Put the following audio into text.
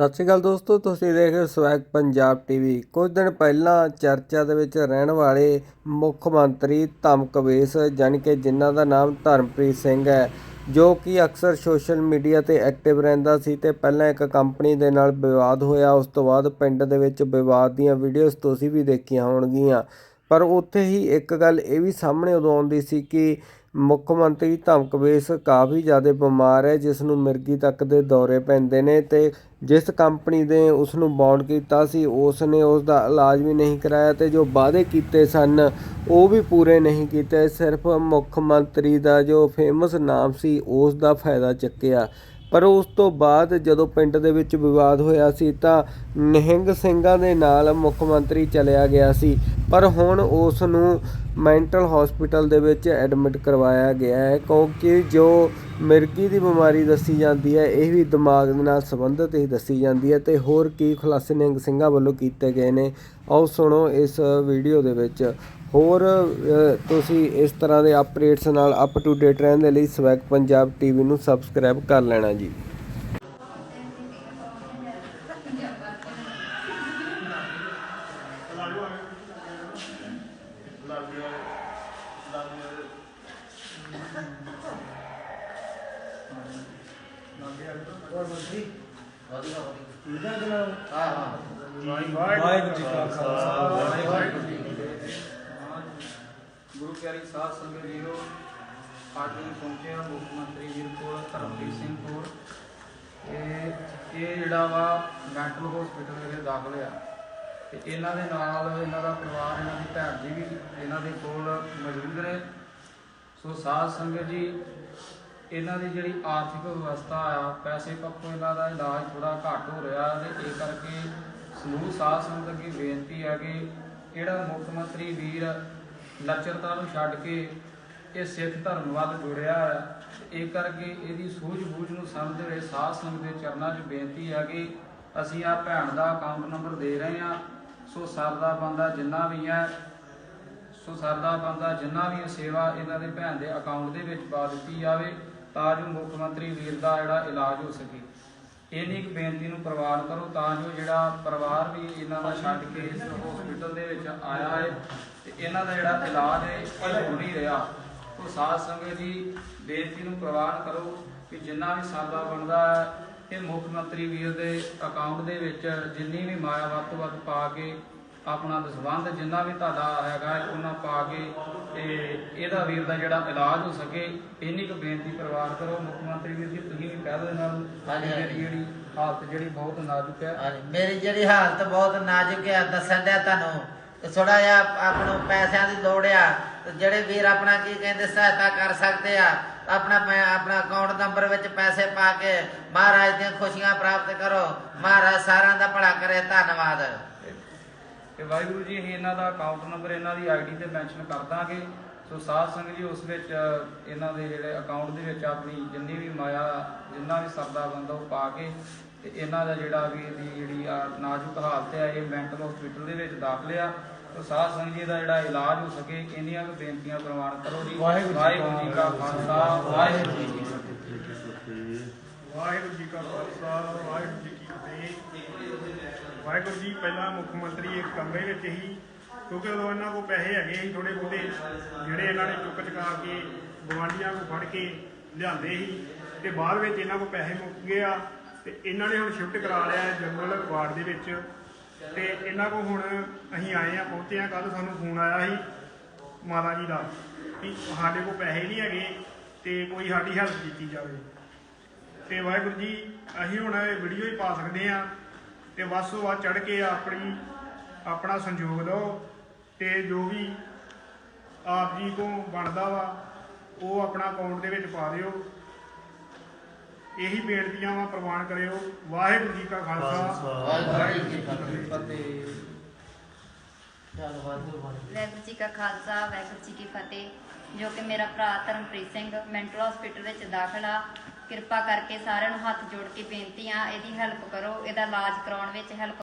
ਸਤਿ ਸ਼੍ਰੀ ਅਕਾਲ ਦੋਸਤੋ, ਤੁਸੀਂ ਦੇਖ ਰਹੇ ਹੋ ਸਵੈਗ ਪੰਜਾਬ ਟੀਵੀ। ਕੁਝ ਦਿਨ ਪਹਿਲਾਂ ਚਰਚਾ ਦੇ ਵਿੱਚ ਰਹਿਣ ਵਾਲੇ ਮੁੱਖ ਮੰਤਰੀ ਧਮਕਵੇਸ ਜਾਣੀ ਕਿ ਜਿਨ੍ਹਾਂ ਦਾ ਨਾਮ ਧਰਮਪ੍ਰੀਤ ਸਿੰਘ ਹੈ, ਜੋ ਕਿ ਅਕਸਰ ਸੋਸ਼ਲ ਮੀਡੀਆ ਤੇ ਐਕਟਿਵ ਰਹਿੰਦਾ ਸੀ ਤੇ ਪਹਿਲਾਂ ਇੱਕ ਕੰਪਨੀ ਦੇ ਨਾਲ ਵਿਵਾਦ ਹੋਇਆ, ਉਸ ਤੋਂ ਬਾਅਦ ਪਿੰਡ ਦੇ ਵਿੱਚ ਵਿਵਾਦ ਦੀਆਂ ਵੀਡੀਓਜ਼ ਤੁਸੀਂ ਵੀ ਦੇਖੀਆਂ ਹੋਣਗੀਆਂ। ਪਰ ਉੱਥੇ ਹੀ ਇੱਕ ਗੱਲ ਇਹ ਵੀ ਸਾਹਮਣੇ ਉਦੋਂ ਆਉਂਦੀ ਸੀ ਕਿ ਮੁੱਖ ਮੰਤਰੀ ਧਮਕਵੇਸ ਕਾਫੀ ਜ਼ਿਆਦਾ ਬਿਮਾਰ ਹੈ, ਜਿਸ ਨੂੰ ਮਿਰਗੀ ਤੱਕ ਦੇ ਦੌਰੇ ਪੈਂਦੇ ਨੇ ਤੇ ਜਿਸ ਕੰਪਨੀ ਦੇ ਉਸ ਨੂੰ ਬੌਂਡ ਕੀਤਾ ਸੀ, ਉਸ ਨੇ ਉਸ ਦਾ ਇਲਾਜ ਵੀ ਨਹੀਂ ਕਰਾਇਆ ਤੇ ਜੋ ਵਾਅਦੇ ਕੀਤੇ ਸਨ, ਉਹ ਵੀ ਪੂਰੇ ਨਹੀਂ ਕੀਤੇ। ਸਿਰਫ ਮੁੱਖ ਮੰਤਰੀ ਦਾ ਜੋ ਫੇਮਸ ਨਾਮ ਸੀ, ਉਸ ਦਾ ਫਾਇਦਾ ਚੱਕਿਆ। ਪਰ ਉਸ ਤੋਂ ਬਾਅਦ ਜਦੋਂ ਪਿੰਡ ਦੇ ਵਿੱਚ ਵਿਵਾਦ ਹੋਇਆ ਸੀ, ਤਾਂ ਨਿਹੰਗ ਸਿੰਘਾਂ ਦੇ ਨਾਲ ਮੁੱਖ ਮੰਤਰੀ ਚਲਿਆ ਗਿਆ ਸੀ। ਪਰ ਹੁਣ ਉਸ ਨੂੰ ਮੈਂਟਲ ਹਸਪੀਟਲ ਦੇ ਵਿੱਚ ਐਡਮਿਟ ਕਰਵਾਇਆ ਗਿਆ ਹੈ, ਕਿਉਂਕਿ ਜੋ ਮਿਰਗੀ ਦੀ ਬਿਮਾਰੀ ਦੱਸੀ ਜਾਂਦੀ ਹੈ, ਇਹ ਵੀ ਦਿਮਾਗ ਦੇ ਨਾਲ ਸੰਬੰਧਿਤ ਹੀ ਦੱਸੀ ਜਾਂਦੀ ਹੈ ਤੇ ਹੋਰ ਕੀ ਖੁਲਾਸੇ ਨਿਹੰਗ ਸਿੰਘਾਂ ਵੱਲੋਂ ਕੀਤੇ ਗਏ ਨੇ। ਆਓ ਸੁਣੋ ਇਸ ਵੀਡੀਓ ਦੇ ਵਿੱਚ। ਹੋਰ ਤੁਸੀਂ ਇਸ ਤਰ੍ਹਾਂ ਦੇ ਅਪਡੇਟਸ ਨਾਲ ਅਪ ਟੂ ਡੇਟ ਰਹਿਣ ਦੇ ਲਈ ਸਵੈਗ ਪੰਜਾਬ ਟੀਵੀ ਨੂੰ ਸਬਸਕ੍ਰਾਈਬ ਕਰ ਲੈਣਾ ਜੀ। ਵਾਹਿਗੁਰੂ ਜੀ ਕਾ ਖਾਲਸਾ। ਵਾਹਿਗੁਰੂ ਜੀ ਕੀ ਫਤਿਹ। ਗੁਰੂ ਪਿਆਰੀ ਸਾਧ ਸੰਗਤ ਜੀਓ ਅੱਜ ਅਸੀਂ ਪਹੁੰਚੇ ਹਾਂ ਮੁੱਖ ਮੰਤਰੀ ਕੋਲ ਧਰਮਪ੍ਰੀਤ ਸਿੰਘ ਕੋਲ। ਇਹ ਇਹ ਜਿਹੜਾ ਵਾ ਮੈਂਟਲ ਹਸਪੀਟਲ ਵਿੱਚ ਦਾਖਲ ਆ ਤੇ ਇਹਨਾਂ ਦੇ ਨਾਲ ਇਹਨਾਂ ਦਾ ਪਰਿਵਾਰ, ਇਹਨਾਂ ਦੀ ਭੈਣ ਜੀ ਵੀ ਇਹਨਾਂ ਦੇ ਕੋਲ ਮੌਜੂਦ ਨੇ ਸੋ ਸਾਧ ਸੰਗਤ ਜੀ, ਇਹਨਾਂ ਦੀ ਜਿਹੜੀ ਆਰਥਿਕ ਵਿਵਸਥਾ ਆ, ਪੈਸੇ ਪੱਖੋਂ ਇਹਨਾਂ ਦਾ ਇਲਾਜ ਥੋੜਾ ਘੱਟ ਹੋ ਰਿਹਾ ਤੇ ਇਹ ਕਰਕੇ ਸਮੂਹ ਸਾਧ ਸੰਗਤ ਅੱਗੇ ਬੇਨਤੀ ਹੈ ਕਿ ਜਿਹੜਾ ਮੁੱਖ ਮੰਤਰੀ ਵੀਰ ਲੱਚਰਤਾ ਨੂੰ ਛੱਡ ਕੇ ਇਹ ਸਿੱਖ ਧਰਮ ਵੱਲ ਜੁੜਿਆ ਹੈ ਤੇ ਇਹ ਕਰਕੇ ਇਹਦੀ ਸੂਝ-ਬੂਝ ਨੂੰ ਸਮਝਦੇ ਹੋਏ ਸਾਧ ਸੰਗਤ ਦੇ ਚਰਨਾਂ 'ਚ ਬੇਨਤੀ ਹੈ ਕਿ ਅਸੀਂ ਆ ਭੈਣ ਦਾ ਅਕਾਊਂਟ ਨੰਬਰ ਦੇ ਰਹੇ ਹਾਂ। ਸੋ ਸਰਦਾ ਬੰਦਾ ਜਿੰਨਾ ਵੀ ਹੈ, ਸੋ ਸਰਦਾ ਬੰਦਾ ਜਿੰਨਾ ਵੀ ਸੇਵਾ ਇਹਨਾਂ ਦੇ ਭੈਣ ਦੇ ਅਕਾਊਂਟ ਦੇ ਵਿੱਚ ਪਾ ਦਿੱਤੀ ਜਾਵੇ ਤਾਂ ਜੋ ਮੁੱਖ ਮੰਤਰੀ ਵੀਰ ਦਾ ਜਿਹੜਾ ਇਲਾਜ ਹੋ ਸਕੇ। ਇੰਨੀ ਇੱਕ ਬੇਨਤੀ ਨੂੰ ਪ੍ਰਵਾਨ ਕਰੋ, ਤਾਂ ਜੋ ਜਿਹੜਾ ਪਰਿਵਾਰ ਵੀ ਇਹਨਾਂ ਦਾ ਛੱਡ ਕੇ ਇਸ ਹਸਪੀਟਲ ਦੇ ਵਿੱਚ ਆਇਆ ਹੈ ਤੇ ਇਹਨਾਂ ਦਾ ਜਿਹੜਾ ਇਲਾਜ ਹੈ, ਇਹ ਹੋ ਨਹੀਂ ਰਿਹਾ। ਉਹ ਸਾਧ ਸੰਗਤ ਜੀ, ਬੇਨਤੀ ਨੂੰ ਪ੍ਰਵਾਨ ਕਰੋ ਕਿ ਜਿੰਨਾ ਵੀ ਸਾਦਾ ਬਣਦਾ ਇਹ ਮੁੱਖ ਮੰਤਰੀ ਵੀਰ ਦੇ ਅਕਾਊਂਟ ਦੇ ਵਿੱਚ ਜਿੰਨੀ ਵੀ ਮਾਇਆ ਵੱਧ ਤੋਂ ਵੱਧ ਪਾ ਕੇ ਆਪਣਾ ਦਸਵੰਧ ਜਿੰਨਾ ਵੀ ਤੁਹਾਡਾ ਹੈਗਾ ਉਹਨਾਂ ਪਾ ਕੇ ਤੇ ਇਹਦਾ ਵੀਰ ਦਾ ਜਿਹੜਾ ਇਲਾਜ ਹੋ ਸਕੇ ਇੰਨੀ ਕੁ ਬੇਨਤੀ ਪਰਿਵਾਰ ਕਰੋ ਮੁੱਖ ਮੰਤਰੀ ਵੀਰ ਜੀ ਤੁਸੀਂ ਵੀ ਕਹਿ ਦਿਓ ਨਾਲ ਮੇਰੀ। ਜਿਹੜੀ ਹਾਲਤ ਜਿਹੜੀ ਬਹੁਤ ਨਾਜ਼ੁਕ ਹੈ ਮੇਰੀ ਜਿਹੜੀ ਹਾਲਤ ਬਹੁਤ ਨਾਜ਼ੁਕ ਹੈ ਦੱਸਣ ਡਿਆ ਤੁਹਾਨੂੰ ਥੋੜਾ ਜਿਹਾ ਆਪ ਨੂੰ ਪੈਸਿਆਂ ਦੀ ਲੋੜ ਆ ਜਿਹੜੇ ਵੀਰ ਆਪਣਾ ਕੀ ਕਹਿੰਦੇ, ਸਹਾਇਤਾ ਕਰ ਸਕਦੇ ਆ, ਆਪਣਾ ਆਪਣਾ ਅਕਾਊਂਟ ਨੰਬਰ ਵਿੱਚ ਪੈਸੇ ਪਾ ਕੇ ਮਹਾਰਾਜ ਦੀਆਂ ਖੁਸ਼ੀਆਂ ਪ੍ਰਾਪਤ ਕਰੋ। ਮਹਾਰਾਜ ਸਾਰਿਆਂ ਦਾ ਭਲਾ ਕਰੇ। ਧੰਨਵਾਦ। ਤੇ ਵਾਹਿਗੁਰੂ ਜੀ, ਅਸੀਂ ਇਹਨਾਂ ਦਾ ਅਕਾਊਂਟ ਨੰਬਰ ਇਹਨਾਂ ਦੀ ਆਈਡੀ ਤੇ ਮੈਂਸ਼ਨ ਕਰ ਦਾਂਗੇ। ਸੋ ਸਾਧ ਸੰਗਤ ਜੀ ਉਸ ਵਿੱਚ ਇਹਨਾਂ ਦੇ ਜਿਹੜੇ ਅਕਾਊਂਟ ਦੇ ਵਿੱਚ ਆਪਣੀ ਜਿੰਨੀ ਵੀ ਮਾਇਆ ਜਿੰਨਾ ਵੀ ਸਰਦਾ ਬੰਦਾ ਉਹ ਪਾ ਕੇ ਤੇ ਇਹਨਾਂ ਦਾ ਜਿਹੜਾ ਵੀ ਇਹਦੀ ਜਿਹੜੀ ਆ ਨਾਜ਼ੁਕ ਹਾਲਤ ਹੈ ਇਹ ਮੈਂਟਲ ਹਸਪੀਟਲ ਦੇ ਵਿੱਚ ਦਾਖਲ ਆ। ਸੋ ਸਾਧ ਸੰਗਤ ਜੀ ਦਾ ਜਿਹੜਾ ਇਲਾਜ ਹੋ ਸਕੇ ਇੰਨੀਆਂ ਕੁ ਬੇਨਤੀਆਂ ਪ੍ਰਵਾਨ ਕਰੋ ਜੀ ਵਾਹਿਗੁਰੂ ਜੀ ਕਾ ਖਾਲਸਾ ਵਾਹਿਗੁਰੂ ਜੀ ਕੀ ਫਤਿਹ। ਵਾਹਿਗੁਰੂ ਜੀ ਕਾ ਖਾਲਸਾ ਵਾਹਿਗੁਰੂ ਜੀ ਕੀ ਫਤਿਹ। ਵਾਹਿਗੁਰੂ ਜੀ ਪਹਿਲਾਂ ਮੁੱਖ ਮੰਤਰੀ ਇੱਕ ਕਮਰੇ ਵਿੱਚ ਹੀ ਕਿਉਂਕਿ ਉਦੋਂ ਇਹਨਾਂ ਕੋਲ ਪੈਸੇ ਹੈਗੇ ਸੀ ਥੋੜੇ ਬਹੁਤੇ। ਜਿਹੜੇ ਇਹਨਾਂ ਨੇ ਚੁੱਕ ਚੁਕਾ ਕੇ ਗਵਾਂਢੀਆਂ ਕੋਲ ਫੜ ਕੇ ਲਿਆਂਦੇ ਸੀ ਤੇ ਬਾਅਦ ਵਿੱਚ ਇਹਨਾਂ ਕੋਲ ਪੈਸੇ ਮੁੱਕ ਗਏ ਆ ਤੇ ਇਹਨਾਂ ਨੇ ਹੁਣ ਸ਼ਿਫਟ ਕਰਾ ਲਿਆ ਜੰਗਲ ਵਾਰਡ ਦੇ ਵਿੱਚ। ਤੇ ਇਹਨਾਂ ਕੋਲ ਹੁਣ ਅਸੀਂ ਆਏ ਆ ਪਹੁੰਚੇ ਆ ਕੱਲ ਸਾਨੂੰ ਫੋਨ ਆਇਆ ਸੀ ਮਾਤਾ ਜੀ ਦਾ ਵੀ ਸਾਡੇ ਕੋਲ ਪੈਸੇ ਨਹੀਂ ਹੈਗੇ ਤੇ ਕੋਈ ਸਾਡੀ ਹੈਲਪ ਕੀਤੀ ਜਾਵੇ। ਤੇ ਵਾਹਿਗੁਰੂ ਜੀ, ਅਸੀਂ ਹੁਣ ਇਹ ਵੀਡੀਓ ਹੀ ਪਾ ਸਕਦੇ ਆ ਤੇ ਵੱਧ ਤੋਂ ਵੱਧ ਚੜ ਕੇ ਆਪਣੀ ਆਪਣਾ ਸੰਯੋਗ ਦਿਓ। ਤੇ ਜੋ ਵੀ ਆਪ ਜੀ ਕੋ ਬਣਦਾ ਵਾ ਉਹ ਆਪਣਾ ਅਕਾਊਂਟ ਦੇ ਵਿੱਚ ਪਾ ਦਿਓ। ਇਹੀ ਬੇਨਤੀਆਂ ਵਾ ਪ੍ਰਵਾਨ ਕਰਿਓ। ਵਾਹਿਗੁਰੂ ਜੀ ਕਾ ਖਾਲਸਾ। ਵਾਹਿਗੁਰੂ ਜੀ ਕੀ ਫਤਿਹ। ਚੱਲ ਵਾਹਿਗੁਰੂ ਵਾਹਿਗੁਰੂ ਜੀ ਕਾ ਖਾਲਸਾ ਵਾਹਿਗੁਰੂ ਜੀ ਕੀ ਫਤਿਹ। ਜੋ ਕਿ ਮੇਰਾ ਭਰਾ ਧਰਮਪ੍ਰੀਤ ਸਿੰਘ ਮੈਂਟਲ ਹਸਪੀਟਲ ਵਿੱਚ ਦਾਖਲ ਆ। ਕਿਰਪਾ ਕਰਕੇ ਸਾਰਿਆਂ ਨੂੰ ਹੱਥ ਜੋੜ ਕੇ ਬੇਨਤੀ ਆ ਇਹਦੀ ਹੈਲਪ ਕਰੋ ਇਹਦਾ ਇਲਾਜ ਕਰਾਉਣ ਵਿੱਚ ਹੈਲਪ